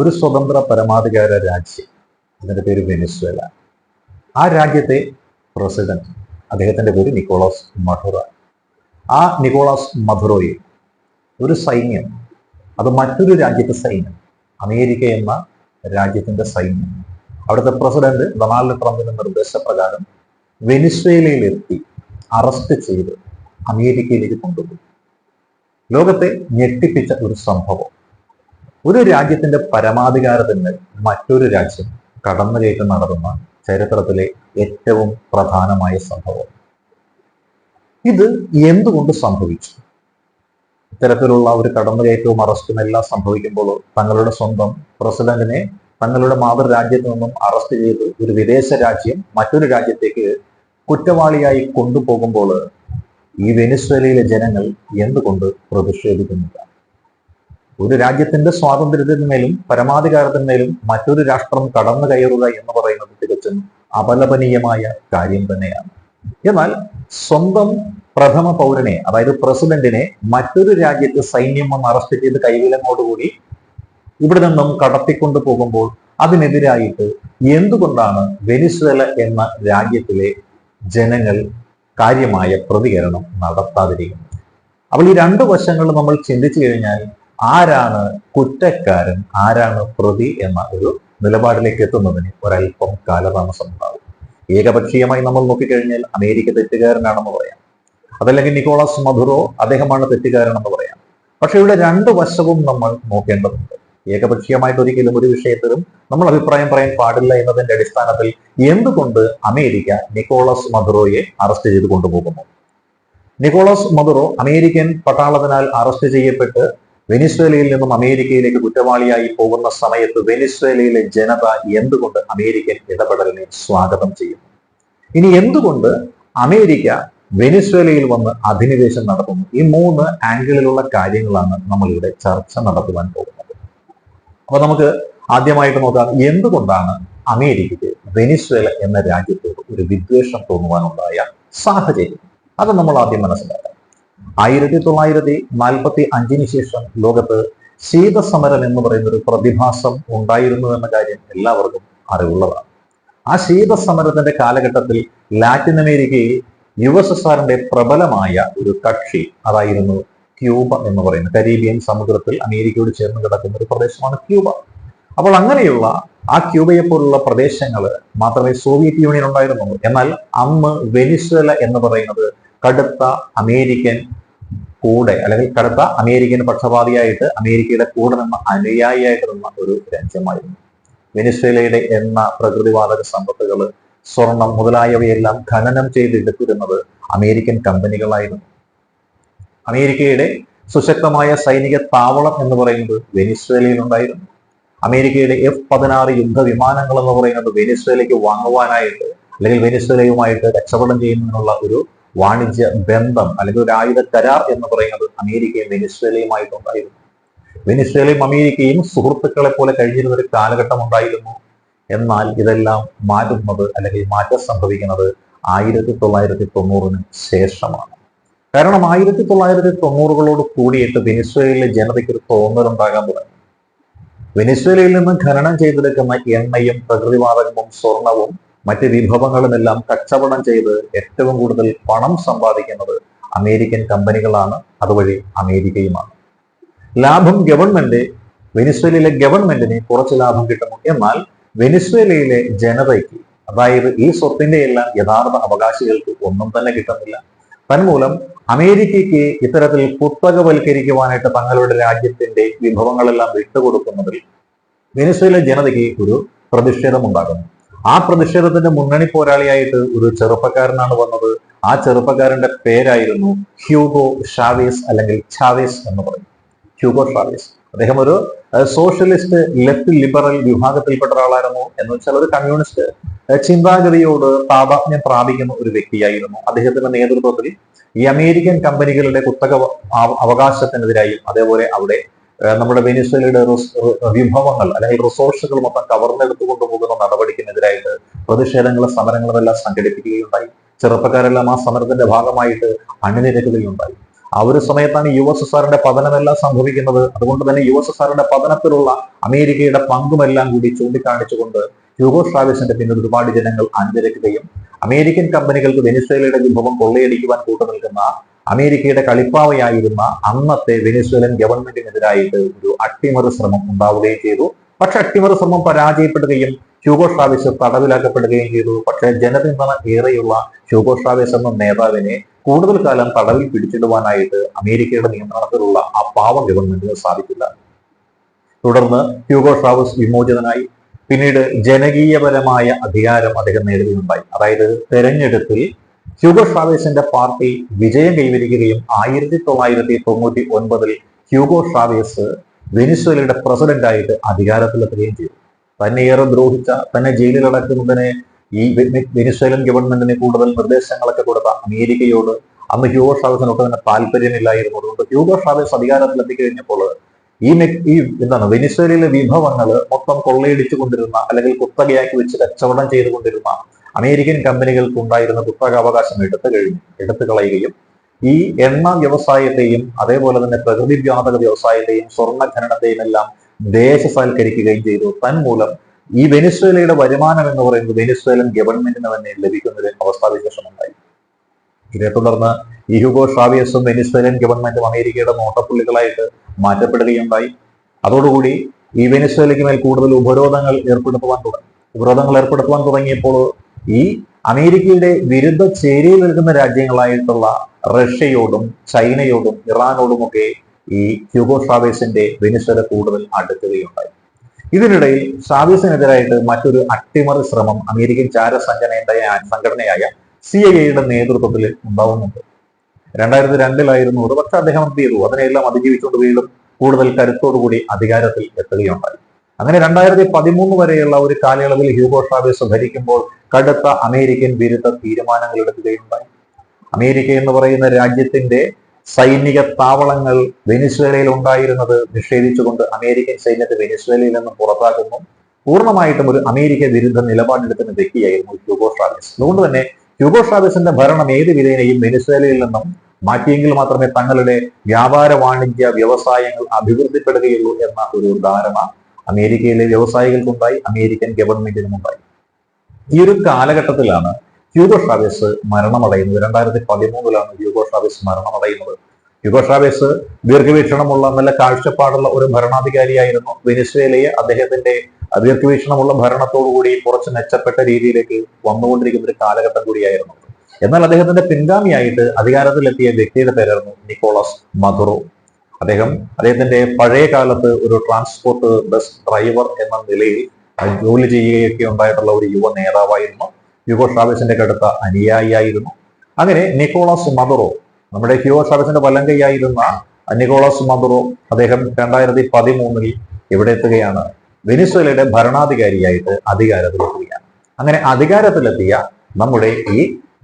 ഒരു സ്വതന്ത്ര പരമാധികാര രാജ്യം. അതിന്റെ പേര് വെനിസ്വേല. ആ രാജ്യത്തെ പ്രസിഡന്റ് അദ്ദേഹത്തിന്റെ പേര് നിക്കോളാസ് മധുറ. ആ നിക്കോളാസ് മധുറോയിൽ ഒരു സൈന്യം അത് മറ്റൊരു രാജ്യത്തെ സൈന്യം അമേരിക്ക എന്ന രാജ്യത്തിന്റെ സൈന്യം. അവിടുത്തെ പ്രസിഡന്റ് ഡൊണാൾഡ് ട്രംപിന്റെ നിർദ്ദേശപ്രകാരം വെനിസ്വേലയിൽ എത്തി അറസ്റ്റ് ചെയ്ത് അമേരിക്കയിലേക്ക് കൊണ്ടുപോയി. ലോകത്തെ ഞെട്ടിപ്പിച്ച ഒരു സംഭവം. ഒരു രാജ്യത്തിന്റെ പരമാധികാരത്തിന് മറ്റൊരു രാജ്യം കടന്നുകയറ്റം നടത്തുന്ന ചരിത്രത്തിലെ ഏറ്റവും പ്രധാനമായ സംഭവം. ഇത് എന്തുകൊണ്ട് സംഭവിച്ചു? ഇത്തരത്തിലുള്ള ഒരു കടന്നുകയറ്റവും അറസ്റ്റും എല്ലാം സംഭവിക്കുമ്പോൾ തങ്ങളുടെ സ്വന്തം പ്രസിഡന്റിനെ തങ്ങളുടെ മാതൃരാജ്യത്ത് നിന്നും അറസ്റ്റ് ചെയ്ത് ഒരു വിദേശ രാജ്യം മറ്റൊരു രാജ്യത്തേക്ക് കുറ്റവാളിയായി കൊണ്ടുപോകുമ്പോൾ ഈ വെനിസ്വേലയിലെ ജനങ്ങൾ എന്തുകൊണ്ട് പ്രതിഷേധിക്കുന്നില്ല? ഒരു രാജ്യത്തിന്റെ സ്വാതന്ത്ര്യത്തിന്മേലും പരമാധികാരത്തിന്മേലും മറ്റൊരു രാഷ്ട്രം കടന്നു കയറുക എന്ന് പറയുന്നത് തികച്ചും അപലപനീയമായ കാര്യം തന്നെയാണ്. എന്നാൽ സ്വന്തം പ്രഥമ പൗരനെ അതായത് പ്രസിഡന്റിനെ മറ്റൊരു രാജ്യത്ത് സൈന്യം വന്ന് അറസ്റ്റ് ചെയ്ത് കൈവിലങ്ങോടുകൂടി ഇവിടെ നിന്നും കടത്തിക്കൊണ്ടു പോകുമ്പോൾ അതിനെതിരായിട്ട് എന്തുകൊണ്ടാണ് വെനിസ്വേല എന്ന രാജ്യത്തിലെ ജനങ്ങൾ കാര്യമായ പ്രതികരണം നടത്താതിരിക്കുന്നത്? അപ്പോൾ ഈ രണ്ട് വശങ്ങൾ നമ്മൾ ചിന്തിച്ചു കഴിഞ്ഞാൽ ആരാണ് കുറ്റക്കാരൻ ആരാണ് പ്രതി എന്ന ഒരു നിലപാടിലേക്ക് എത്തുന്നതിന് ഒരല്പം കാലതാമസം ഉണ്ടാകും ഏകപക്ഷീയമായി നമ്മൾ നോക്കിക്കഴിഞ്ഞാൽ അമേരിക്ക തെറ്റുകാരനാണെന്ന് പറയാം. അതല്ലെങ്കിൽ നിക്കോളാസ് മധുറോ അദ്ദേഹമാണ് തെറ്റുകാരനെന്ന് പറയാം. പക്ഷെ ഇവിടെ രണ്ട് വശവും നമ്മൾ നോക്കേണ്ടതുണ്ട്. ഏകപക്ഷീയമായിട്ട് ഒരിക്കലും ഒരു വിഷയത്തിലും നമ്മൾ അഭിപ്രായം പറയാൻ പാടില്ല എന്നതിന്റെ അടിസ്ഥാനത്തിൽ എന്തുകൊണ്ട് അമേരിക്ക നിക്കോളാസ് മധുറോയെ അറസ്റ്റ് ചെയ്ത് കൊണ്ടുപോകുന്നു? നിക്കോളാസ് മധുറോ അമേരിക്കൻ പട്ടാളത്തിനാൽ അറസ്റ്റ് ചെയ്യപ്പെട്ട് വെനിസ്വേലയിൽ നിന്നും അമേരിക്കയിലേക്ക് കുറ്റവാളിയായി പോകുന്ന സമയത്ത് വെനിസ്വേലയിലെ ജനത എന്തുകൊണ്ട് അമേരിക്കൻ ഇടപെടലിനെ സ്വാഗതം ചെയ്യുന്നു? ഇനി എന്തുകൊണ്ട് അമേരിക്ക വെനിസ്വേലയിൽ വന്ന് അധിനിവേശം നടത്തുന്നു? ഈ മൂന്ന് ആംഗിളിലുള്ള കാര്യങ്ങളാണ് നമ്മൾ ഇവിടെ ചർച്ച നടത്തുവാൻ പോകുന്നത്. അപ്പൊ നമുക്ക് ആദ്യമായിട്ട് നോക്കാം എന്തുകൊണ്ടാണ് അമേരിക്കയ്ക്ക് വെനിസ്വേല എന്ന രാജ്യത്തോട് ഒരു വിദ്വേഷം തോന്നുവാനുണ്ടായ സാഹചര്യം? അത് നമ്മൾ ആദ്യം മനസ്സിലാക്കാം. ആയിരത്തി തൊള്ളായിരത്തി നാൽപ്പത്തി അഞ്ചിന് ശേഷം ലോകത്ത് ശീതസമരം എന്ന് പറയുന്ന ഒരു പ്രതിഭാസം ഉണ്ടായിരുന്നു എന്ന കാര്യം എല്ലാവർക്കും അറിവുള്ളതാണ്. ആ ശീതസമരത്തിന്റെ കാലഘട്ടത്തിൽ ലാറ്റിൻ അമേരിക്കയിൽ യു എസ് എസ് ആറിന്റെ പ്രബലമായ ഒരു കക്ഷി അതായിരുന്നു ക്യൂബ എന്ന് പറയുന്നത്. കരീബിയൻ സമുദ്രത്തിൽ അമേരിക്കയോട് ചേർന്ന് കിടക്കുന്ന ഒരു പ്രദേശമാണ് ക്യൂബ. അപ്പോൾ അങ്ങനെയുള്ള ആ ക്യൂബയെ പോലുള്ള പ്രദേശങ്ങൾ മാത്രമേ സോവിയറ്റ് യൂണിയൻ ഉണ്ടായിരുന്നുള്ളൂ. എന്നാൽ അന്ന് വെനിസ്വേല എന്ന് പറയുന്നത് കടുത്ത അമേരിക്കൻ കൂടെ അല്ലെങ്കിൽ കടുത്ത അമേരിക്കൻ പക്ഷപാതിയായിട്ട് അമേരിക്കയുടെ കൂടെ നിന്ന അനുയായിയായിട്ട് നിന്ന ഒരു രാജ്യമായിരുന്നു. വെനിസ്വേലയുടെ എണ്ണ പ്രകൃതിവാതക സമ്പത്തുകൾ സ്വർണം മുതലായവയെല്ലാം ഖനനം ചെയ്തെടുത്തിരുന്നത് അമേരിക്കൻ കമ്പനികളായിരുന്നു. അമേരിക്കയുടെ സുശക്തമായ സൈനിക താവളം എന്ന് പറയുന്നത് വെനിസ്വേലയിൽ ഉണ്ടായിരുന്നു. അമേരിക്കയുടെ എഫ് പതിനാറ് യുദ്ധവിമാനങ്ങൾ എന്ന് പറയുന്നത് വെനിസ്വേലയ്ക്ക് വാങ്ങുവാനായിട്ട് അല്ലെങ്കിൽ വെനിസ്വേലയുമായിട്ട് രക്ഷപ്പെടം ചെയ്യുന്നതിനുള്ള ഒരു വാണിജ്യ ബന്ധം അല്ലെങ്കിൽ ഒരു ആയുധ കരാർ എന്ന് പറയുന്നത് അമേരിക്കയും വെനിസ്വേലയുമായിട്ടുണ്ടായിരുന്നു വെനിസ്വേലയും അമേരിക്കയും സുഹൃത്തുക്കളെ പോലെ കഴിഞ്ഞിരുന്ന ഒരു കാലഘട്ടം ഉണ്ടായിരുന്നു. എന്നാൽ ഇതെല്ലാം മാറ്റുന്നത് അല്ലെങ്കിൽ മാറ്റം സംഭവിക്കുന്നത് ആയിരത്തി തൊള്ളായിരത്തി തൊണ്ണൂറിന് ശേഷമാണ്. കാരണം ആയിരത്തി തൊള്ളായിരത്തി തൊണ്ണൂറുകളോട് കൂടിയിട്ട് വെനിസ്വേലയിലെ ജനതയ്ക്ക് ഒരു തോന്നലുണ്ടാകാൻ തുടങ്ങി. വെനിസ്വേലയിൽ നിന്ന് ഖനനം ചെയ്തെടുക്കുന്ന എണ്ണയും പ്രകൃതിവാതകവും സ്വർണവും മറ്റ് വിഭവങ്ങളുമെല്ലാം കച്ചവടം ചെയ്ത് ഏറ്റവും കൂടുതൽ പണം സമ്പാദിക്കുന്നത് അമേരിക്കൻ കമ്പനികളാണ് അതുവഴി അമേരിക്കയുമാണ്. ലാഭം ഗവൺമെന്റ് വെനിസ്വേലയിലെ ഗവൺമെന്റിന് കുറച്ച് ലാഭം കിട്ടുന്നു എന്നാൽ വെനിസ്വേലയിലെ ജനതയ്ക്ക് അതായത് ഈ സ്വത്തിന്റെ എല്ലാം യഥാർത്ഥ അവകാശികൾക്ക് ഒന്നും തന്നെ കിട്ടുന്നില്ല. തന്മൂലം അമേരിക്കയ്ക്ക് ഇത്തരത്തിൽ കുത്തകവൽക്കരിക്കുവാനായിട്ട് തങ്ങളുടെ രാജ്യത്തിന്റെ വിഭവങ്ങളെല്ലാം വിട്ടുകൊടുക്കുന്നതിൽ വെനിസ്വേല ജനതയ്ക്ക് ഒരു പ്രതിഷേധം ഉണ്ടാകുന്നു ആ പ്രതിഷേധത്തിന്റെ മുന്നണി പോരാളിയായിട്ട് ഒരു ചെറുപ്പക്കാരനാണ് വന്നത്. ആ ചെറുപ്പക്കാരന്റെ പേരായിരുന്നു ഹ്യൂഗോ ഷാവേസ് അല്ലെങ്കിൽ ഛാവേസ് എന്ന് പറയും. Hugo Chavez. അദ്ദേഹം ഒരു സോഷ്യലിസ്റ്റ് ലെഫ്റ്റ് ലിബറൽ വിഭാഗത്തിൽപ്പെട്ട ഒരാളായിരുന്നു. എന്ന് വെച്ചാൽ ഒരു കമ്മ്യൂണിസ്റ്റ് ചിന്താഗതിയോട് താതാത്മ്യം പ്രാപിക്കുന്ന ഒരു വ്യക്തിയായിരുന്നു. അദ്ദേഹത്തിന്റെ നേതൃത്വത്തിൽ ഈ അമേരിക്കൻ കമ്പനികളുടെ കുത്തക അവ- അവകാശത്തിനെതിരായും അതേപോലെ അവിടെ നമ്മുടെ വെനിസ്വലയുടെ വിഭവങ്ങൾ അല്ലെങ്കിൽ റിസോഴ്സുകൾ മൊത്തം കവർന്നെടുത്തു കൊണ്ടുപോകുന്ന നടപടിക്കെതിരായിട്ട് പ്രതിഷേധങ്ങളും സമരങ്ങളും എല്ലാം സംഘടിപ്പിക്കുകയുണ്ടായി. ചെറുപ്പക്കാരെല്ലാം ആ സമരത്തിന്റെ ഭാഗമായിട്ട് അണിനിരക്കുകയുണ്ടായി. ആ ഒരു സമയത്താണ് യു എസ് എസ് ആറിന്റെ പതനമെല്ലാം സംഭവിക്കുന്നത്. അതുകൊണ്ട് തന്നെ യു എസ് എസ് ആറിന്റെ പതനത്തിലുള്ള അമേരിക്കയുടെ പങ്കുമെല്ലാം കൂടി ചൂണ്ടിക്കാണിച്ചുകൊണ്ട് ഹ്യൂഗോ ഷാവേസിന്റെ പിന്നിൽ ഒരുപാട് ജനങ്ങൾ അണിനിരക്കുകയും അമേരിക്കൻ കമ്പനികൾക്ക് വെനിസ്വേലയുടെ വിഭവം കൊള്ളയടിക്കുവാൻ കൂട്ടുനിൽക്കുന്ന അമേരിക്കയുടെ കളിപ്പാവയായിരുന്ന അന്നത്തെ വെനിസ്വേലൻ ഗവൺമെന്റിനെതിരായിട്ട് ഒരു അട്ടിമറി ശ്രമം ഉണ്ടാവുകയും ചെയ്തു. പക്ഷെ അട്ടിമറി ശ്രമം പരാജയപ്പെടുകയും ഹ്യൂഗോ തടവിലാക്കപ്പെടുകയും ചെയ്തു. പക്ഷേ ജനപിന്തുണ ഏറെയുള്ള ഹ്യൂഗോ എന്ന നേതാവിനെ കൂടുതൽ കാലം തടവിൽ പിടിച്ചിടുവാനായിട്ട് അമേരിക്കയുടെ നിയന്ത്രണത്തിലുള്ള ആ പാവ ഗവൺമെന്റിന് സാധിക്കില്ല. തുടർന്ന് ഹ്യൂഗോ ഷാവസ് വിമോചിതനായി. പിന്നീട് ജനകീയപരമായ അധികാരം അദ്ദേഹം നേടുകയുണ്ടായി. അതായത് തെരഞ്ഞെടുപ്പിൽ ഹ്യൂഗോ ഷാവേസിന്റെ പാർട്ടി വിജയം കൈവരിക്കുകയും ആയിരത്തി തൊള്ളായിരത്തി തൊണ്ണൂറ്റി ഒൻപതിൽ ഹ്യൂഗോ ഷാവേസ് വെനിസ്വേലയുടെ പ്രസിഡന്റായിട്ട് അധികാരത്തിലെത്തുകയും ചെയ്തു. തന്നെ ഏറെ ദ്രോഹിച്ച തന്നെ ജയിലിലടക്കുന്നതിനെ ഈ വെനിസ്വേലൻ ഗവൺമെന്റിന് കൂടുതൽ നിർദ്ദേശങ്ങളൊക്കെ കൊടുത്ത അമേരിക്കയോട് അന്ന് ഹ്യൂഗോ ഷാവേസിനൊക്കെ തന്നെ താല്പര്യമില്ലായിരുന്നു. അതുകൊണ്ട് ഹ്യൂഗോ ഷാവേസ് അധികാരത്തിലെത്തിക്കഴിഞ്ഞപ്പോൾ ഈ മെ- ഈ എന്താണ് വെനിസ്വേലയിലെ വിഭവങ്ങൾ മൊത്തം കൊള്ളയടിച്ചു കൊണ്ടിരുന്ന അല്ലെങ്കിൽ കുത്തകയാക്കി വെച്ച് കച്ചവടം ചെയ്തുകൊണ്ടിരുന്ന അമേരിക്കൻ കമ്പനികൾക്ക് ഉണ്ടായിരുന്ന കുത്തകാവകാശം എടുത്തു കഴിഞ്ഞു എടുത്തു കളയുകയും ഈ എണ്ണ വ്യവസായത്തെയും അതേപോലെ തന്നെ പ്രകൃതി വ്യാപക വ്യവസായത്തെയും സ്വർണ ഖനനത്തെയും എല്ലാം ദേശസാൽക്കരിക്കുകയും ചെയ്തു. തന്മൂലം ഈ വെനിസ്വേലയുടെ വരുമാനം എന്ന് പറയുന്നത് വെനിസ്വേലൻ ഗവൺമെന്റിന് തന്നെ ലഭിക്കുന്ന ഒരു അവസ്ഥാവിശേഷം ഉണ്ടായി ഇതേ തുടർന്ന് ഇഹുഗോ ഷാവിയസും വെനിസ്വേലൻ ഗവൺമെന്റും അമേരിക്കയുടെ നോട്ടപ്പുള്ളികളായിട്ട് മാറ്റപ്പെടുകയുണ്ടായി. അതോടുകൂടി ഈ വെനിസ്വേലയ്ക്ക് മേൽ കൂടുതൽ ഉപരോധങ്ങൾ ഏർപ്പെടുത്തുവാൻ തുടങ്ങി. ഉപരോധങ്ങൾ ഏർപ്പെടുത്തുവാൻ തുടങ്ങിയപ്പോൾ ഈ അമേരിക്കയുടെ വിരുദ്ധ ചേരിയിൽ നിൽക്കുന്ന രാജ്യങ്ങളായിട്ടുള്ള റഷ്യയോടും ചൈനയോടും ഇറാനോടും ഒക്കെ ഈ ഹ്യൂഗോ ഷാവേസിന്റെ വിനിശ്വര കൂടുതൽ അടുക്കുകയുണ്ടായി. ഇതിനിടയിൽ ഷാവേസിനെതിരായിട്ട് മറ്റൊരു അട്ടിമറി ശ്രമം അമേരിക്കൻ ചാര സംഘടനയായ സംഘടനയായ സി ഐ എയുടെ നേതൃത്വത്തിൽ ഉണ്ടാവുന്നുണ്ട്. രണ്ടായിരത്തി രണ്ടിലായിരുന്നു ഒരുപക്ഷെ അദ്ദേഹം എന്ത് ചെയ്തു? അതിനെല്ലാം അതിജീവിച്ചുകൊണ്ട് വീണ്ടും കൂടുതൽ കരുത്തോടുകൂടി അധികാരത്തിൽ എത്തുകയുണ്ടായി. അങ്ങനെ രണ്ടായിരത്തി പതിമൂന്ന് വരെയുള്ള ഒരു കാലയളവിൽ ഹ്യൂഗോ ഷാവേസ് ഭരിക്കുമ്പോൾ കടുത്ത അമേരിക്കൻ വിരുദ്ധ തീരുമാനങ്ങൾ എടുക്കുകയുണ്ടായി. അമേരിക്ക എന്ന് പറയുന്ന രാജ്യത്തിന്റെ സൈനിക താവളങ്ങൾ വെനിസ്വേലയിൽ ഉണ്ടായിരുന്നത് നിഷേധിച്ചുകൊണ്ട് അമേരിക്കൻ സൈന്യത്തെ വെനിസ്വേലയിൽ നിന്നും പുറത്താക്കുന്നു. പൂർണമായിട്ടും ഒരു അമേരിക്ക വിരുദ്ധ നിലപാടെടുക്കുന്ന വ്യക്തിയായിരുന്നു ഹ്യൂഗോ ഷാവേസ് അതുകൊണ്ട് തന്നെ ഹ്യൂഗോ ഷാവേസിന്റെ ഭരണം ഏത് വിധേനയും വെനിസ്വേലയിൽ നിന്നും മാറ്റിയെങ്കിൽ മാത്രമേ തങ്ങളുടെ വ്യാപാര വാണിജ്യ വ്യവസായങ്ങൾ അഭിവൃദ്ധിപ്പെടുകയുള്ളൂ എന്ന ഒരു ധാരണ അമേരിക്കയിലെ വ്യവസായികൾക്കുണ്ടായി അമേരിക്കൻ ഗവൺമെന്റിനും ഉണ്ടായി ഈ ഒരു കാലഘട്ടത്തിലാണ് ഹ്യൂഗോ ഷാവേസ് മരണമടയുന്നത്. രണ്ടായിരത്തി പതിമൂന്നിലാണ് ഹ്യൂഗോ ഷാവേസ് മരണമടയുന്നത്. ഹ്യൂഗോ ഷാവേസ് ദീർഘവീക്ഷണമുള്ള നല്ല കാഴ്ചപ്പാടുള്ള ഒരു ഭരണാധികാരിയായിരുന്നു. വെനിസ്വേലയെ അദ്ദേഹത്തിന്റെ ദീർഘവീക്ഷണമുള്ള ഭരണത്തോടുകൂടി കുറച്ച് മെച്ചപ്പെട്ട രീതിയിലേക്ക് വന്നുകൊണ്ടിരിക്കുന്ന ഒരു കാലഘട്ടം കൂടിയായിരുന്നു. എന്നാൽ അദ്ദേഹത്തിന്റെ പിൻഗാമിയായിട്ട് അധികാരത്തിലെത്തിയ വ്യക്തിയുടെ പേരായിരുന്നു നിക്കോളസ് മധുറോ അദ്ദേഹം അദ്ദേഹത്തിന്റെ പഴയ കാലത്ത് ഒരു ട്രാൻസ്പോർട്ട് ബസ് ഡ്രൈവർ എന്ന നിലയിൽ ജോലി ചെയ്യുകയൊക്കെ ഉണ്ടായിട്ടുള്ള ഒരു യുവ നേതാവായിരുന്നു. യുഗോ ഷാവേസിന്റെ കടുത്ത അനുയായിയായിരുന്നു. അങ്ങനെ നിക്കോളാസ് മദുറോ നമ്മുടെ ഹ്യൂഗോ ഷാവേസിന്റെ വലങ്കയായിരുന്ന നിക്കോളാസ് മദുറോ അദ്ദേഹം രണ്ടായിരത്തി പതിമൂന്നിൽ ഇവിടെ എത്തുകയാണ്. വെനിസ്വേലയുടെ ഭരണാധികാരിയായിട്ട് അധികാരത്തിലെത്തുകയാണ് അങ്ങനെ അധികാരത്തിലെത്തിയ നമ്മുടെ ഈ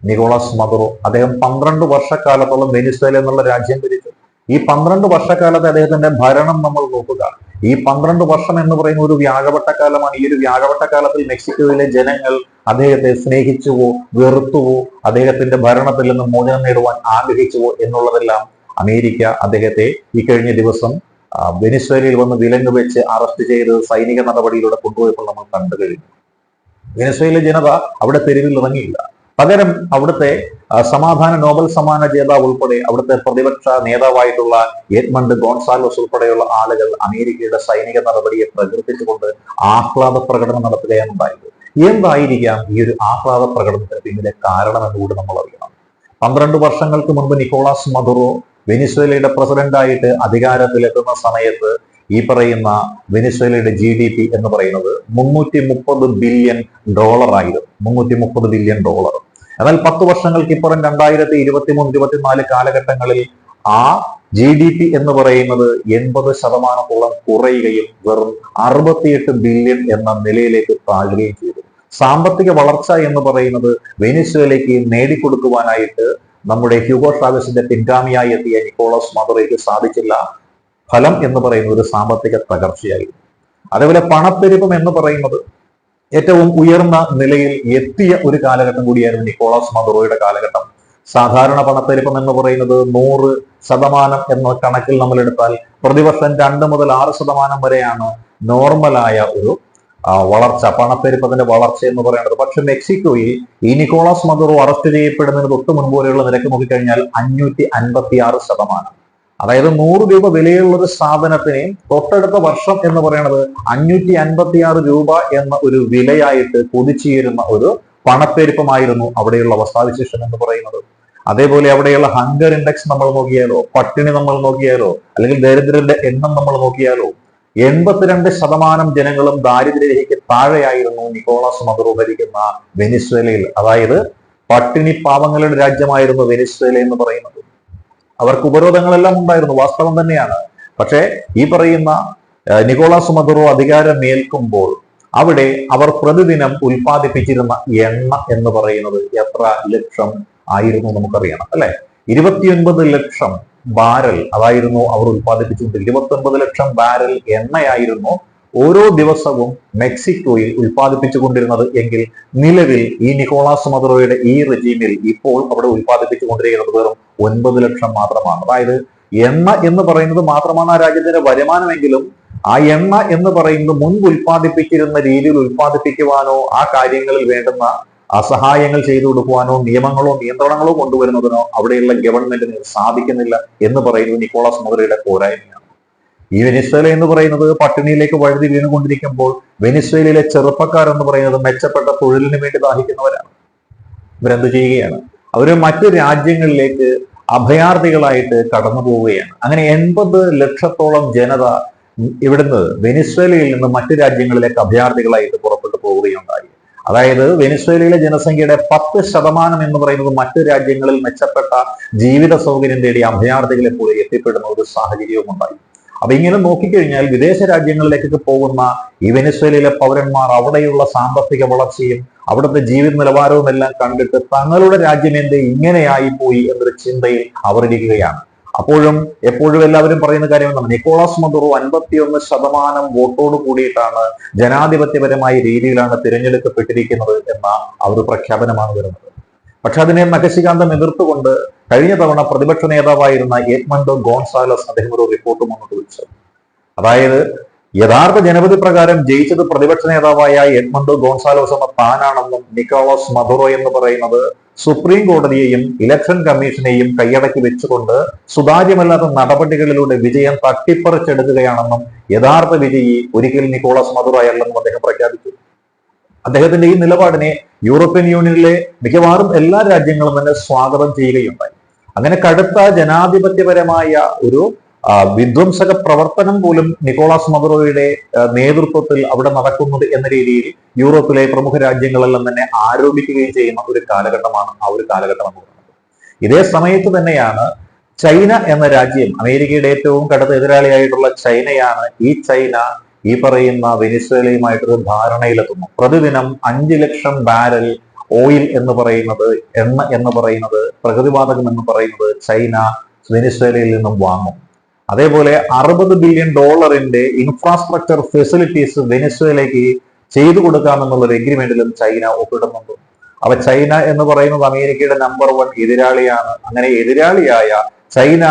നിക്കോളാസ് മദുറോ അദ്ദേഹം പന്ത്രണ്ട് വർഷക്കാലത്തോളം വെനിസ്വേല എന്നുള്ള രാജ്യം ഭരിച്ചു. ഈ പന്ത്രണ്ട് വർഷക്കാലത്ത് അദ്ദേഹത്തിന്റെ ഭരണം നമ്മൾ നോക്കുക. ഈ പന്ത്രണ്ട് വർഷം എന്ന് പറയുന്ന ഒരു വ്യാഴവട്ടക്കാലമാണ്. ഈ ഒരു വ്യാഴവട്ടക്കാലത്തിൽ മെക്സിക്കോയിലെ ജനങ്ങൾ അദ്ദേഹത്തെ സ്നേഹിച്ചുവോ വെറുത്തുവോ അദ്ദേഹത്തിന്റെ ഭരണത്തിൽ നിന്ന് മോചനം നേടുവാൻ ആഗ്രഹിച്ചുവോ എന്നുള്ളതെല്ലാം അമേരിക്ക അദ്ദേഹത്തെ ഈ കഴിഞ്ഞ ദിവസം വെനിസ്വേലയിൽ വന്ന് വിലങ്ങ് വെച്ച് അറസ്റ്റ് ചെയ്ത് സൈനിക നടപടിയിലൂടെ കൊണ്ടുപോയപ്പോൾ നമ്മൾ കണ്ടു കഴിഞ്ഞു. വെനസ്വേലിലെ ജനത അവിടെ തെരുവിൽ ഇറങ്ങിയില്ല പകരം അവിടുത്തെ സമാധാന നോബൽ സമ്മാന ജേതാവ് ഉൾപ്പെടെ അവിടുത്തെ പ്രതിപക്ഷ നേതാവായിട്ടുള്ള എഡ്മണ്ട് ഗോൺസാലോസ് ഉൾപ്പെടെയുള്ള ആളുകൾ അമേരിക്കയുടെ സൈനിക നടപടിയെ പ്രകീർത്തിച്ചുകൊണ്ട് ആഹ്ലാദ പ്രകടനം നടത്തുകയാണ് ഉണ്ടായത് എന്തായിരിക്കാം ഈ ഒരു ആഹ്ലാദ പ്രകടനത്തിന് പിന്നിലെ കാരണം എന്നുകൂടി നമ്മൾ അറിയണം. പന്ത്രണ്ട് വർഷങ്ങൾക്ക് മുൻപ് നിക്കോളാസ് മധുറോ വെനിസ്വേലയുടെ പ്രസിഡന്റായിട്ട് അധികാരത്തിലെത്തുന്ന സമയത്ത് ഈ പറയുന്ന വെനിസ്വേലയുടെ ജി ഡി പി എന്ന് പറയുന്നത് മുന്നൂറ്റി മുപ്പത് ബില്യൺ ഡോളർ ആയിരുന്നു മുന്നൂറ്റി മുപ്പത് ബില്യൺ ഡോളർ. എന്നാൽ പത്ത് വർഷങ്ങൾക്കിപ്പുറം രണ്ടായിരത്തി ഇരുപത്തി മൂന്ന് ഇരുപത്തിനാല് കാലഘട്ടങ്ങളിൽ ആ ജി ഡി പി എന്ന് പറയുന്നത് എൺപത് ശതമാനത്തോളം കുറയുകയും വെറും അറുപത്തിയെട്ട് ബില്യൺ എന്ന നിലയിലേക്ക് താഴുകയും ചെയ്തു. സാമ്പത്തിക വളർച്ച എന്ന് പറയുന്നത് വെനിസ്വേലയ്ക്ക് നേടിക്കൊടുക്കുവാനായിട്ട് നമ്മുടെ ഹ്യൂഗോ ഷാവസിന്റെ പിൻഗാമിയായി എത്തിയ നിക്കോളസ് മദുറയ്ക്ക് സാധിച്ചില്ല. ഫലം എന്ന് പറയുന്നത് ഒരു സാമ്പത്തിക തകർച്ചയായിരുന്നു. അതേപോലെ പണപ്പെരുപ്പം എന്ന് പറയുന്നത് ഏറ്റവും ഉയർന്ന നിലയിൽ എത്തിയ ഒരു കാലഘട്ടം കൂടിയായിരുന്നു നിക്കോളാസ് മദുറോയുടെ കാലഘട്ടം. സാധാരണ പണപ്പെരുപ്പം എന്ന് പറയുന്നത് നൂറ് ശതമാനം എന്ന കണക്കിൽ നമ്മൾ എടുത്താൽ പ്രതിവർഷം രണ്ട് മുതൽ ആറ് ശതമാനം വരെയാണ് നോർമലായ ഒരു വളർച്ച പണപ്പെരുപ്പത്തിന്റെ വളർച്ച എന്ന് പറയുന്നത്. പക്ഷെ മെക്സിക്കോയിൽ ഈ നിക്കോളാസ് മദുറോ അറസ്റ്റ് ചെയ്യപ്പെടുന്നതിന് തൊട്ട് മുൻപോലെയുള്ള നിരക്ക് നോക്കിക്കഴിഞ്ഞാൽ അഞ്ഞൂറ്റി അൻപത്തി ആറ് ശതമാനം. അതായത് നൂറ് രൂപ വിലയുള്ള ഒരു സാധനത്തിന് തൊട്ടടുത്ത വർഷം എന്ന് പറയുന്നത് അഞ്ഞൂറ്റി അൻപത്തി ആറ് രൂപ എന്ന ഒരു വിലയായിട്ട് കുതിച്ചുയരുന്ന ഒരു പണപ്പെരുപ്പമായിരുന്നു അവിടെയുള്ള അവസ്ഥാവിശേഷം എന്ന് പറയുന്നത്. അതേപോലെ അവിടെയുള്ള ഹങ്കർ ഇൻഡെക്സ് നമ്മൾ നോക്കിയാലോ പട്ടിണി നമ്മൾ നോക്കിയാലോ അല്ലെങ്കിൽ ദരിദ്രന്റെ എണ്ണം നമ്മൾ നോക്കിയാലോ എൺപത്തിരണ്ട് ശതമാനം ജനങ്ങളും ദാരിദ്ര്യരേഖയ്ക്ക് താഴെയായിരുന്നു നിക്കോളാസ് മദുറോ ഭരിക്കുന്ന വെനിസ്വേലയിൽ. അതായത് പട്ടിണി പാവങ്ങളുടെ രാജ്യമായിരുന്നു വെനിസ്വേല എന്ന് പറയുന്നത്. അവർക്ക് ഉപരോധങ്ങളെല്ലാം ഉണ്ടായിരുന്നു വാസ്തവം തന്നെയാണ്. പക്ഷേ ഈ പറയുന്ന നിക്കോളാസ് മദുറോ അധികാരമേൽക്കുമ്പോൾ അവിടെ അവർ പ്രതിദിനം ഉൽപ്പാദിപ്പിച്ചിരുന്ന എണ്ണ എന്ന് പറയുന്നത് എത്ര ലക്ഷം ആയിരുന്നു നമുക്കറിയണം അല്ലെ? ഇരുപത്തിയൊൻപത് ലക്ഷം ബാരൽ അതായിരുന്നു അവർ ഉൽപ്പാദിപ്പിച്ചുകൊണ്ട് ഇരുപത്തി ലക്ഷം ബാരൽ എണ്ണയായിരുന്നു ഓരോ ദിവസവും മെക്സിക്കോയിൽ ഉൽപ്പാദിപ്പിച്ചുകൊണ്ടിരുന്നത് എങ്കിൽ നിലവിൽ ഈ നിക്കോളാസ് മദുറോയുടെ ഈ റെജീമിൽ ഇപ്പോൾ അവിടെ ഉൽപ്പാദിപ്പിച്ചുകൊണ്ടിരിക്കുന്നത് വെറും ഒൻപത് ലക്ഷം മാത്രമാണ്. അതായത് എണ്ണ എന്ന് പറയുന്നത് മാത്രമാണ് ആ രാജ്യത്തിന്റെ വരുമാനമെങ്കിലും ആ എണ്ണ എന്ന് പറയുന്നത് മുൻപ് ഉൽപ്പാദിപ്പിച്ചിരുന്ന രീതിയിൽ ഉൽപ്പാദിപ്പിക്കുവാനോ ആ കാര്യങ്ങളിൽ വേണ്ടുന്ന അസഹായങ്ങൾ സഹായങ്ങൾ ചെയ്തു കൊടുക്കുവാനോ നിയമങ്ങളോ നിയന്ത്രണങ്ങളോ കൊണ്ടുവരുന്നതിനോ അവിടെയുള്ള ഗവൺമെന്റിന് സാധിക്കുന്നില്ല എന്ന് പറയുന്നത് നിക്കോളാസ് മുദ്രയുടെ പോരായ്മയാണ്. ഈ വെനിസ്വേല എന്ന് പറയുന്നത് പട്ടിണിയിലേക്ക് വഴുതി വീണുകൊണ്ടിരിക്കുമ്പോൾ വെനിസ്വേലയിലെ ചെറുപ്പക്കാർ എന്ന് പറയുന്നത് മെച്ചപ്പെട്ട തൊഴിലിന് വേണ്ടി ദാഹിക്കുന്നവരാണ്. ഇവരെന്ത് ചെയ്യുകയാണ്? അവർ മറ്റു രാജ്യങ്ങളിലേക്ക് അഭയാർത്ഥികളായിട്ട് കടന്നു പോവുകയാണ്. അങ്ങനെ എൺപത് ലക്ഷത്തോളം ജനത ഇവിടുന്ന് വെനിസ്വേലയിൽ നിന്ന് മറ്റു രാജ്യങ്ങളിലേക്ക് അഭയാർത്ഥികളായിട്ട് പുറപ്പെട്ടു പോവുകയുണ്ടായി. അതായത് വെനിസ്വേലയിലെ ജനസംഖ്യയുടെ പത്ത് ശതമാനം എന്ന് പറയുന്നത് മറ്റു രാജ്യങ്ങളിൽ മെച്ചപ്പെട്ട ജീവിത സൗകര്യം തേടി അഭയാർത്ഥികളെ പോലെ എത്തിപ്പെടുന്ന ഒരു സാഹചര്യവും ഉണ്ടായി അപ്പൊ ഇങ്ങനെ നോക്കിക്കഴിഞ്ഞാൽ വിദേശ രാജ്യങ്ങളിലേക്കൊക്കെ പോകുന്ന ഈ വെനസ്വേലയിലെ പൗരന്മാർ അവിടെയുള്ള സാമ്പത്തിക വളർച്ചയും അവിടുത്തെ ജീവിത നിലവാരവും എല്ലാം കണ്ടിട്ട് തങ്ങളുടെ രാജ്യം എന്ത് ഇങ്ങനെയായി പോയി എന്നൊരു ചിന്തയിൽ അവരിരിക്കുകയാണ്. അപ്പോഴും എപ്പോഴും എല്ലാവരും പറയുന്ന കാര്യം എന്താണ്? നിക്കോളാസ് മദുറോ അൻപത്തിയൊന്ന് ശതമാനം വോട്ടോട് കൂടിയിട്ടാണ് ജനാധിപത്യപരമായ രീതിയിലാണ് തിരഞ്ഞെടുക്കപ്പെട്ടിരിക്കുന്നത് എന്ന ആ ഒരു പ്രഖ്യാപനമാണ് വരുന്നത്. പക്ഷെ അതിനെ നഖശികാന്തം എതിർത്തുകൊണ്ട് കഴിഞ്ഞ തവണ പ്രതിപക്ഷ നേതാവായിരുന്ന എഡ്മണ്ടോ ഗോൺസാലസ് അദ്ദേഹം ഒരു റിപ്പോർട്ട് മുന്നോട്ട് വെച്ചു അതായത് യഥാർത്ഥ ജനപതി പ്രകാരം ജയിച്ചത് പ്രതിപക്ഷ നേതാവായ എഡ്മണ്ടോ ഗോൺസാലോസ് എന്ന താനാണെന്നും നിക്കോളോസ് മധുറോ എന്ന് പറയുന്നത് സുപ്രീം കോടതിയെയും ഇലക്ഷൻ കമ്മീഷനെയും കൈയടക്കി വെച്ചുകൊണ്ട് സുതാര്യമല്ലാത്ത നടപടികളിലൂടെ വിജയം തട്ടിപ്പറിച്ചെടുക്കുകയാണെന്നും യഥാർത്ഥ വിജയി ഒരിക്കലും നിക്കോളോസ് മധുറോ അല്ലെന്നും അദ്ദേഹം പ്രഖ്യാപിച്ചു. അദ്ദേഹത്തിന്റെ ഈ നിലപാടിനെ യൂറോപ്യൻ യൂണിയനിലെ മിക്കവാറും എല്ലാ രാജ്യങ്ങളും തന്നെ സ്വാഗതം ചെയ്യുകയുണ്ടായി. അങ്ങനെ കടുത്ത ജനാധിപത്യപരമായ ഒരു വിധ്വംസക പ്രവർത്തനം പോലും നിക്കോളാസ് മദുറോയുടെ നേതൃത്വത്തിൽ അവിടെ നടക്കുന്നത് എന്ന രീതിയിൽ യൂറോപ്പിലെ പ്രമുഖ രാജ്യങ്ങളെല്ലാം തന്നെ ആരോപിക്കുകയും ചെയ്യുന്ന ഒരു കാലഘട്ടമാണ് ആ ഒരു കാലഘട്ടം പറയുന്നത്. ഇതേ സമയത്ത് തന്നെയാണ് ചൈന എന്ന രാജ്യം അമേരിക്കയുടെ ഏറ്റവും കടുത്ത എതിരാളിയായിട്ടുള്ള ചൈനയാണ് ഈ ചൈന ഈ പറയുന്ന വെനിസ്വേലയുമായിട്ടൊരു ധാരണയിലെത്തുന്നു. പ്രതിദിനം അഞ്ച് ലക്ഷം ബാരൽ ഓയിൽ എന്ന് പറയുന്നത് എണ്ണ എന്ന് പറയുന്നത് പ്രകൃതിവാതകം എന്ന് പറയുന്നത് ചൈന വെനിസ്വേലയിൽ നിന്നും വാങ്ങും. അതേപോലെ അറുപത് ബില്യൺ ഡോളറിന്റെ ഇൻഫ്രാസ്ട്രക്ചർ ഫെസിലിറ്റീസ് വെനിസ്വേലയ്ക്ക് ചെയ്തു കൊടുക്കാമെന്നുള്ള ഒരു എഗ്രിമെന്റിലും ചൈന ഒപ്പിടുന്നുണ്ട്. അപ്പൊ ചൈന എന്ന് പറയുന്നത് അമേരിക്കയുടെ നമ്പർ വൺ എതിരാളിയാണ്. അങ്ങനെ എതിരാളിയായ ചൈന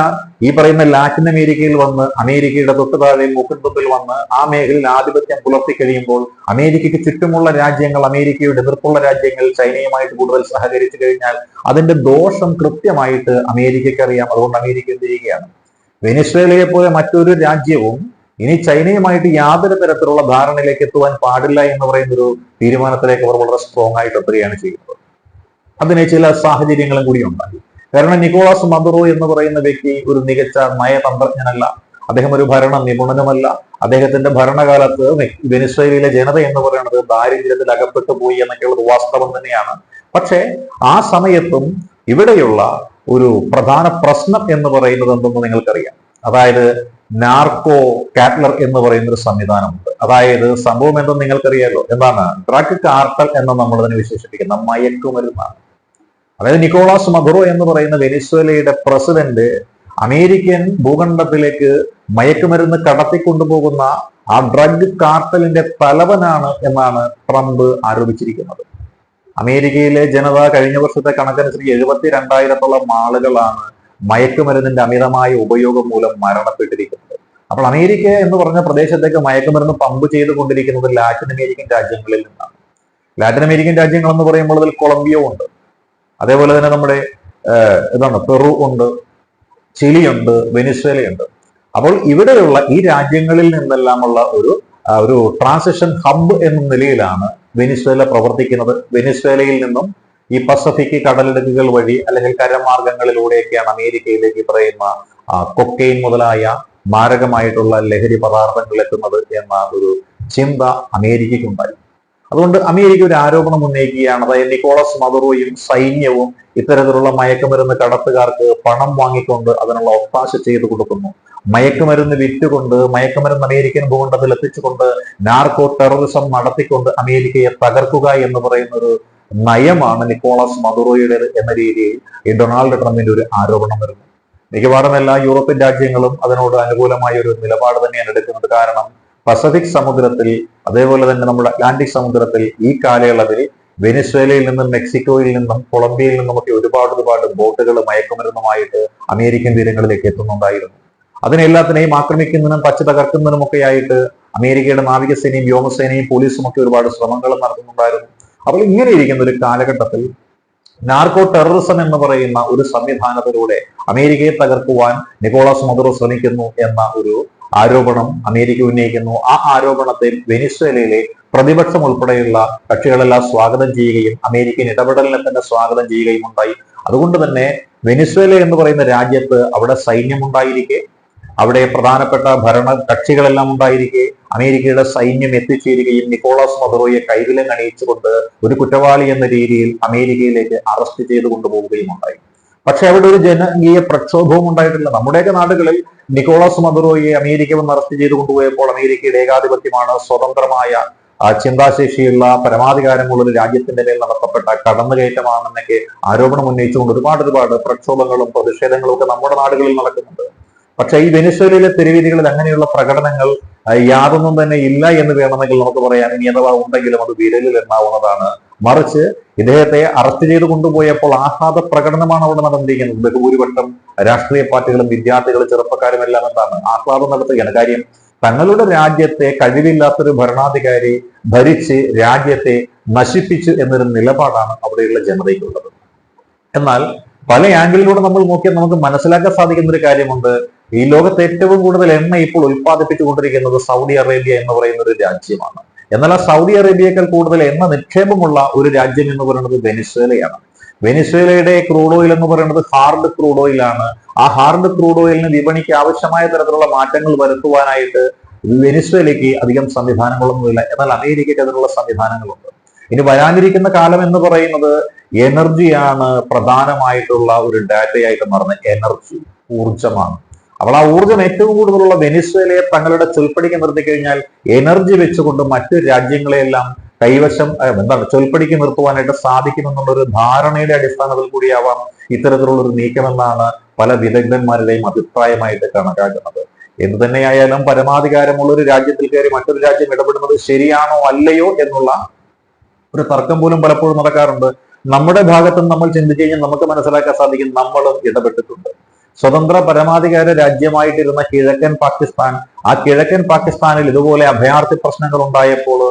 ഈ പറയുന്ന ലാറ്റിൻ അമേരിക്കയിൽ വന്ന് അമേരിക്കയുടെ തൊട്ട് താഴെ മുഖത്തുമ്പിൽ വന്ന് ആ മേഖലയിൽ ആധിപത്യം പുലർത്തി കഴിയുമ്പോൾ അമേരിക്കയ്ക്ക് ചുറ്റുമുള്ള രാജ്യങ്ങൾ അമേരിക്കയുടെ എതിർപ്പുള്ള രാജ്യങ്ങൾ ചൈനയുമായിട്ട് കൂടുതൽ സഹകരിച്ചു കഴിഞ്ഞാൽ അതിന്റെ ദോഷം കൃത്യമായിട്ട് അമേരിക്കയ്ക്ക് അറിയാം. അതുകൊണ്ട് അമേരിക്ക എന്ത് ചെയ്യുകയാണ്? വെനിസ്വേലയെ പോലെ മറ്റൊരു രാജ്യവും ഇനി ചൈനയുമായിട്ട് യാതൊരു തരത്തിലുള്ള ധാരണയിലേക്ക് എത്തുവാൻ പാടില്ല എന്ന് പറയുന്ന ഒരു തീരുമാനത്തിലേക്ക് അവർ വളരെ സ്ട്രോങ് ആയിട്ട് എത്തുകയാണ് ചെയ്യുന്നത്. അതിന് ചില സാഹചര്യങ്ങളും കൂടി ഉണ്ടായി. കാരണം നിക്കോളാസ് മദുറോ എന്ന് പറയുന്ന വ്യക്തി ഒരു മികച്ച നയതന്ത്രജ്ഞനല്ല. അദ്ദേഹം ഒരു ഭരണ നിപുണനുമല്ല. അദ്ദേഹത്തിന്റെ ഭരണകാലത്ത് വെനിസ്വേലയിലെ ജനത എന്ന് പറയുന്നത് ദാരിദ്ര്യത്തിൽ അകപ്പെട്ടു പോയി എന്നൊക്കെയുള്ളത് വാസ്തവം തന്നെയാണ്. പക്ഷേ ആ സമയത്തും ഇവിടെയുള്ള ഒരു പ്രധാന പ്രശ്നം എന്ന് പറയുന്നത് എന്തെന്ന് നിങ്ങൾക്കറിയാം. അതായത് നാർക്കോ കാറ്റ്ലർ എന്ന് പറയുന്ന ഒരു സംവിധാനമുണ്ട്. അതായത് സംഭവം എന്തെന്ന് നിങ്ങൾക്കറിയാലോ? എന്താണ്? ഡ്രഗ് കാർട്ടൽ എന്ന് നമ്മൾ അതിനെ വിശേഷിപ്പിക്കുന്ന മയക്കുമരുന്നാണ്. അതായത് നിക്കോളാസ് മദുറോ എന്ന് പറയുന്ന വെനിസ്വേലയുടെ പ്രസിഡന്റ് അമേരിക്കൻ ഭൂഖണ്ഡത്തിലേക്ക് മയക്കുമരുന്ന് കടത്തിക്കൊണ്ടുപോകുന്ന ആ ഡ്രഗ് കാർട്ടലിന്റെ തലവനാണ് എന്നാണ് ട്രംപ് ആരോപിച്ചിരിക്കുന്നത്. അമേരിക്കയിലെ ജനത കഴിഞ്ഞ വർഷത്തെ കണക്കനുസരിച്ച് എഴുപത്തി രണ്ടായിരത്തോളം ആളുകളാണ് മയക്കുമരുന്നിന്റെ അമിതമായ ഉപയോഗം മൂലം മരണപ്പെട്ടിരിക്കുന്നത്. അപ്പോൾ അമേരിക്ക എന്ന് പറഞ്ഞ പ്രദേശത്തേക്ക് മയക്കുമരുന്ന് പമ്പ് ചെയ്തുകൊണ്ടിരിക്കുന്നത് ലാറ്റിൻ അമേരിക്കൻ രാജ്യങ്ങളിൽ നിന്നാണ്. ലാറ്റിൻ അമേരിക്കൻ രാജ്യങ്ങൾ എന്ന് പറയുമ്പോൾ അതിൽ കൊളംബിയ ഉണ്ട്. അതേപോലെ തന്നെ നമ്മുടെ എന്താണ് പെറു ഉണ്ട് ചിലിയുണ്ട് വെനിസ്വേലയുണ്ട്. അപ്പോൾ ഇവിടെയുള്ള ഈ രാജ്യങ്ങളിൽ നിന്നെല്ലാമുള്ള ഒരു ഒരു ട്രാൻസിഷൻ ഹബ്ബ് എന്ന നിലയിലാണ് വെനിസ്വേല പ്രവർത്തിക്കുന്നത്. വെനിസ്വേലയിൽ നിന്നും ഈ പസഫിക് കടലിടുക്കുകൾ വഴി അല്ലെങ്കിൽ കരമാർഗങ്ങളിലൂടെയൊക്കെയാണ് അമേരിക്കയിലേക്ക് പറയുന്ന കൊക്കൈൻ മുതലായ മാരകമായിട്ടുള്ള ലഹരി പദാർത്ഥങ്ങൾ എത്തുന്നത് എന്ന ഒരു ചിന്ത അമേരിക്കയ്ക്കുണ്ടായി. അതുകൊണ്ട് അമേരിക്ക ഒരു ആരോപണം ഉന്നയിക്കുകയാണ്. അതായത് നിക്കോളസ് മദുറോയും സൈന്യവും ഇത്തരത്തിലുള്ള മയക്കുമരുന്ന് കടത്തുകാർക്ക് പണം വാങ്ങിക്കൊണ്ട് അതിനുള്ള ഒത്താശ ചെയ്തു കൊടുക്കുന്നു. മയക്കുമരുന്ന് വിറ്റുകൊണ്ട് മയക്കുമരുന്ന് അമേരിക്കൻ ഭൂഖണ്ഡത്തിൽ എത്തിച്ചുകൊണ്ട് നാർക്കോ ടെററിസം നടത്തിക്കൊണ്ട് അമേരിക്കയെ തകർക്കുക എന്ന് പറയുന്ന ഒരു നയമാണ് നിക്കോളസ് മദുറോയുടെ എന്ന രീതിയിൽ ഈ ഡൊണാൾഡ് ട്രംപിന്റെ ഒരു ആരോപണം വരുന്നു മിക്കവാറും എല്ലാ യൂറോപ്യൻ രാജ്യങ്ങളും അതിനോട് അനുകൂലമായ ഒരു നിലപാട് തന്നെയാണ് എടുക്കുന്നത്. കാരണം പസഫിക് സമുദ്രത്തിൽ അതേപോലെ തന്നെ നമ്മുടെ അറ്റ്ലാന്റിക് സമുദ്രത്തിൽ ഈ കാലയളവിൽ വെനിസ്വേലയിൽ നിന്നും മെക്സിക്കോയിൽ നിന്നും കൊളംബിയയിൽ നിന്നുമൊക്കെ ഒരുപാട് ഒരുപാട് ബോട്ടുകൾ മയക്കുമരുന്നുമായിട്ട് അമേരിക്കൻ തീരങ്ങളിലേക്ക് എത്തുന്നുണ്ടായിരുന്നു. അതിനെല്ലാത്തിനെയും ആക്രമിക്കുന്നതിനും പച്ച തകർക്കുന്നതിനും ഒക്കെ ആയിട്ട് അമേരിക്കയുടെ നാവികസേനയും വ്യോമസേനയും പോലീസും ഒക്കെ ഒരുപാട് ശ്രമങ്ങൾ നടത്തുന്നുണ്ടായിരുന്നു. അപ്പോൾ ഇങ്ങനെ ഇരിക്കുന്ന ഒരു കാലഘട്ടത്തിൽ നാർക്കോ ടെററിസം എന്ന് പറയുന്ന ഒരു സംവിധാനത്തിലൂടെ അമേരിക്കയെ തകർക്കുവാൻ നിക്കോളാസ് മദുറോ ശ്രമിക്കുന്നു എന്ന ഒരു ആരോപണം അമേരിക്ക ഉന്നയിക്കുന്നു. ആ ആരോപണത്തെ വെനിസ്വേലയിലെ പ്രതിപക്ഷം ഉൾപ്പെടെയുള്ള കക്ഷികളെല്ലാം സ്വാഗതം ചെയ്യുകയും അമേരിക്കൻ ഇടപെടലിനെ തന്നെ സ്വാഗതം ചെയ്യുകയും ഉണ്ടായി. അതുകൊണ്ട് തന്നെ വെനിസ്വേല എന്ന് പറയുന്ന രാജ്യത്ത് അവിടെ സൈന്യം ഉണ്ടായിരിക്കെ അവിടെ പ്രധാനപ്പെട്ട ഭരണ കക്ഷികളെല്ലാം ഉണ്ടായിരിക്കെ അമേരിക്കയുടെ സൈന്യം എത്തിച്ചേരുകയും നിക്കോളാസ് മദുറോയെ കൈവിലങ്ങണിയിച്ചുകൊണ്ട് ഒരു കുറ്റവാളി എന്ന രീതിയിൽ അമേരിക്കയിലേക്ക് അറസ്റ്റ് ചെയ്തു കൊണ്ടുപോവുകയും ഉണ്ടായി. പക്ഷെ അവിടെ ഒരു ജനകീയ പ്രക്ഷോഭവും ഉണ്ടായിട്ടില്ല. നമ്മുടെയൊക്കെ നാടുകളിൽ നിക്കോളാസ് മദുറോയെ അമേരിക്ക വന്ന് അറസ്റ്റ് ചെയ്ത് കൊണ്ടുപോയപ്പോൾ അമേരിക്കയുടെ ഏകാധിപത്യമാണ് സ്വതന്ത്രമായ ചിന്താശേഷിയുള്ള പരമാധികാരമുള്ള ഒരു രാജ്യത്തിന്റെ മേൽ നടത്തപ്പെട്ട കടന്നുകയറ്റമാണെന്നൊക്കെ ആരോപണം ഉന്നയിച്ചുകൊണ്ട് ഒരുപാട് ഒരുപാട് പ്രക്ഷോഭങ്ങളും പ്രതിഷേധങ്ങളും ഒക്കെ നമ്മുടെ നാടുകളിൽ നടക്കുന്നുണ്ട്. പക്ഷേ ഈ വെനിസ്വേലയിലെ തെരുവീതികളിൽ അങ്ങനെയുള്ള പ്രകടനങ്ങൾ യാതൊന്നും തന്നെ ഇല്ല എന്ന് വേണമെങ്കിൽ നമുക്ക് പറയാൻ ഇനി അഥവാ ഉണ്ടെങ്കിലും അത് വിരലിൽ എണ്ണാവുന്നതാണ് മറിച്ച് ഇദ്ദേഹത്തെ അറസ്റ്റ് ചെയ്ത് കൊണ്ടുപോയപ്പോൾ ആഹ്ലാദ പ്രകടനമാണ് അവിടെ നടന്നിരിക്കുന്നത്. ബഹുഭൂരിപക്ഷം രാഷ്ട്രീയ പാർട്ടികളും വിദ്യാർത്ഥികളും ചെറുപ്പക്കാരും എല്ലാം എന്താണ് ആഹ്ലാദം നടത്തുകയാണ്. കാര്യം തങ്ങളുടെ രാജ്യത്തെ കഴിവില്ലാത്തൊരു ഭരണാധികാരി ഭരിച്ച് രാജ്യത്തെ നശിപ്പിച്ചു എന്നൊരു നിലപാടാണ് അവിടെയുള്ള ജനതയ്ക്കുള്ളത്. എന്നാൽ പല ആംഗിളിലൂടെ നമ്മൾ നോക്കിയാൽ നമുക്ക് മനസ്സിലാക്കാൻ സാധിക്കുന്ന ഒരു കാര്യമുണ്ട്. ഈ ലോകത്ത് ഏറ്റവും കൂടുതൽ എണ്ണ ഇപ്പോൾ ഉൽപ്പാദിപ്പിച്ചുകൊണ്ടിരിക്കുന്നത് സൗദി അറേബ്യ എന്ന് പറയുന്ന ഒരു രാജ്യമാണ്. എന്നാൽ ആ സൗദി അറേബ്യയേക്കാൾ കൂടുതൽ എണ്ണ നിക്ഷേപമുള്ള ഒരു രാജ്യം എന്ന് പറയുന്നത് വെനിസ്വേലയാണ്. വെനിസ്വേലയുടെ ക്രൂഡ് ഓയിൽ എന്ന് പറയുന്നത് ഹാർഡ് ക്രൂഡ് ഓയിലാണ് ആ ഹാർഡ് ക്രൂഡ് ഓയിലിന് വിപണിക്ക് ആവശ്യമായ തരത്തിലുള്ള മാറ്റങ്ങൾ വരുത്തുവാനായിട്ട് വെനിസ്വേലയ്ക്ക് അധികം സംവിധാനങ്ങളൊന്നുമില്ല. എന്നാൽ അമേരിക്കയ്ക്ക് അതിനുള്ള സംവിധാനങ്ങളുണ്ട്. ഇനി വരാനിരിക്കുന്ന കാലം എന്ന് പറയുന്നത് എനർജിയാണ് പ്രധാനമായിട്ടുള്ള ഒരു ഡാറ്റയായിട്ട് മാറുന്ന എനർജി ഊർജമാണ് അപ്പോൾ ആ ഊർജം ഏറ്റവും കൂടുതലുള്ള വെനിസ്വേലയെ തങ്ങളുടെ ചൊൽപ്പടിക്ക് നിർത്തി കഴിഞ്ഞാൽ എനർജി വെച്ചുകൊണ്ട് മറ്റു രാജ്യങ്ങളെയെല്ലാം കൈവശം എന്താണ് ചൊൽപ്പടിക്ക് നിർത്തുവാനായിട്ട് സാധിക്കുമെന്നുള്ള ഒരു ധാരണയുടെ അടിസ്ഥാനത്തിൽ കൂടിയാവാം ഇത്തരത്തിലുള്ള ഒരു നീക്കമെന്നാണ് പല വിദഗ്ധന്മാരുടെയും അഭിപ്രായമായിട്ട് കണക്കാക്കുന്നത്. എന്ത് തന്നെയായാലും പരമാധികാരമുള്ള ഒരു രാജ്യത്തിൽ കയറി മറ്റൊരു രാജ്യം ഇടപെടുന്നത് ശരിയാണോ അല്ലയോ എന്നുള്ള ഒരു തർക്കം പോലും പലപ്പോഴും നടക്കാറുണ്ട്. നമ്മുടെ ഭാഗത്ത് നമ്മൾ ചിന്തിച്ചു കഴിഞ്ഞാൽ നമുക്ക് മനസ്സിലാക്കാൻ സാധിക്കും നമ്മളും ഇടപെട്ടിട്ടുണ്ട്. സ്വതന്ത്ര പരമാധികാര രാജ്യമായിട്ടിരുന്ന കിഴക്കൻ പാകിസ്ഥാൻ ആ കിഴക്കൻ പാകിസ്ഥാനിൽ ഇതുപോലെ അഭയാർത്ഥി പ്രശ്നങ്ങൾ ഉണ്ടായപ്പോൾ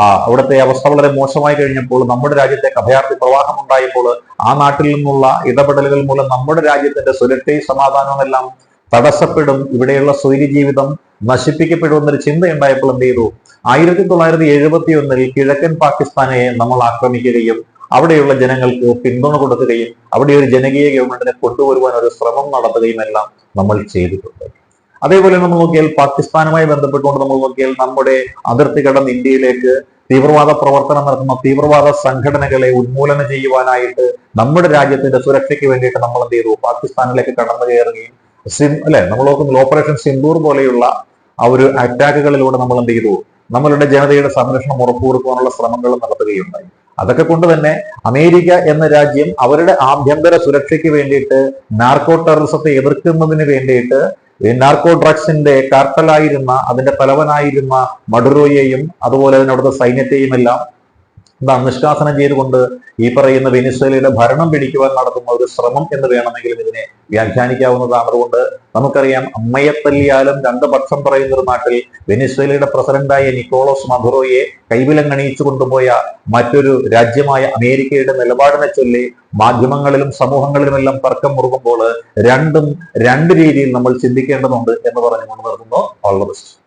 ആ അവിടുത്തെ അവസ്ഥ വളരെ മോശമായി കഴിഞ്ഞപ്പോൾ നമ്മുടെ രാജ്യത്തേക്ക് അഭയാർത്ഥി പ്രവാഹം ഉണ്ടായപ്പോൾ ആ നാട്ടിൽ നിന്നുള്ള ഇടപെടലുകൾ മൂലം നമ്മുടെ രാജ്യത്തിന്റെ സുരക്ഷയും സമാധാനവും എല്ലാം തടസ്സപ്പെടും. ഇവിടെയുള്ള സ്വൈര്യ ജീവിതം നശിപ്പിക്കപ്പെടുമെന്നൊരു ചിന്തയുണ്ടായപ്പോൾ എന്ത് ചെയ്തു? ആയിരത്തി തൊള്ളായിരത്തി എഴുപത്തി ഒന്നിൽ കിഴക്കൻ പാകിസ്ഥാനെ നമ്മൾ ആക്രമിക്കുകയും അവിടെയുള്ള ജനങ്ങൾക്ക് പിന്തുണ കൊടുക്കുകയും അവിടെ ഒരു ജനകീയ ഗവൺമെന്റിനെ കൊണ്ടുവരുവാൻ ഒരു ശ്രമം നടത്തുകയും എല്ലാം നമ്മൾ ചെയ്തിട്ടുണ്ട്. അതേപോലെ നമ്മൾ നോക്കിയാൽ പാകിസ്ഥാനുമായി ബന്ധപ്പെട്ടുകൊണ്ട് നമ്മൾ നോക്കിയാൽ നമ്മുടെ അതിർത്തി കടന്ന് ഇന്ത്യയിലേക്ക് തീവ്രവാദ പ്രവർത്തനം നടത്തുന്ന തീവ്രവാദ സംഘടനകളെ ഉന്മൂലനം ചെയ്യുവാനായിട്ട് നമ്മുടെ രാജ്യത്തിന്റെ സുരക്ഷയ്ക്ക് വേണ്ടിയിട്ട് നമ്മൾ എന്ത് ചെയ്തു? പാകിസ്ഥാനിലേക്ക് കടന്നു കയറുകയും സിം അല്ലെ? നമ്മൾ നോക്കുന്ന ഓപ്പറേഷൻ സിന്ദൂർ പോലെയുള്ള ആ ഒരു അറ്റാക്കുകളിലൂടെ നമ്മൾ എന്ത് ചെയ്തു? നമ്മളുടെ ജനതയുടെ സംരക്ഷണം ഉറപ്പുവരുത്തുവാനുള്ള ശ്രമങ്ങൾ നടത്തുകയുണ്ടായി. അതൊക്കെ കൊണ്ട് തന്നെ അമേരിക്ക എന്ന രാജ്യം അവരുടെ ആഭ്യന്തര സുരക്ഷയ്ക്ക് വേണ്ടിയിട്ട് നാർക്കോ ടെററിസത്തെ എതിർക്കുന്നതിന് വേണ്ടിയിട്ട് നാർക്കോ ഡ്രഗ്സിന്റെ കാർട്ടലായിരുന്ന അതിന്റെ തലവനായിരുന്ന മഡുറോയെയും അതുപോലെ തന്നെ അവിടുത്തെ സൈന്യത്തെയും എല്ലാം എന്താ നിഷ്കാസനം ചെയ്തുകൊണ്ട് ഈ പറയുന്ന വെനിസ്വേലയുടെ ഭരണം പിടിക്കുവാൻ നടത്തുന്ന ഒരു ശ്രമം എന്ന് വേണമെങ്കിലും ഇതിനെ വ്യാഖ്യാനിക്കാവുന്നതാണ്. അതുകൊണ്ട് നമുക്കറിയാം അമ്മയത്തല്ലിയാലും രണ്ട് പക്ഷം പറയുന്ന ഒരു നാട്ടിൽ വെനിസ്വേലയുടെ പ്രസിഡന്റായ നിക്കോളോസ് മധുറോയെ കൈവിലങ്ങണിയിച്ചു കൊണ്ടുപോയ മറ്റൊരു രാജ്യമായ അമേരിക്കയുടെ നിലപാടിനെ ചൊല്ലി മാധ്യമങ്ങളിലും സമൂഹങ്ങളിലുമെല്ലാം തർക്കം മുറുകുമ്പോൾ രണ്ടും രണ്ട് രീതിയിൽ നമ്മൾ ചിന്തിക്കേണ്ടതുണ്ട് എന്ന് പറഞ്ഞുകൊണ്ട് നിർത്തുന്നു ഓൾ ദ ബെസ്റ്റ്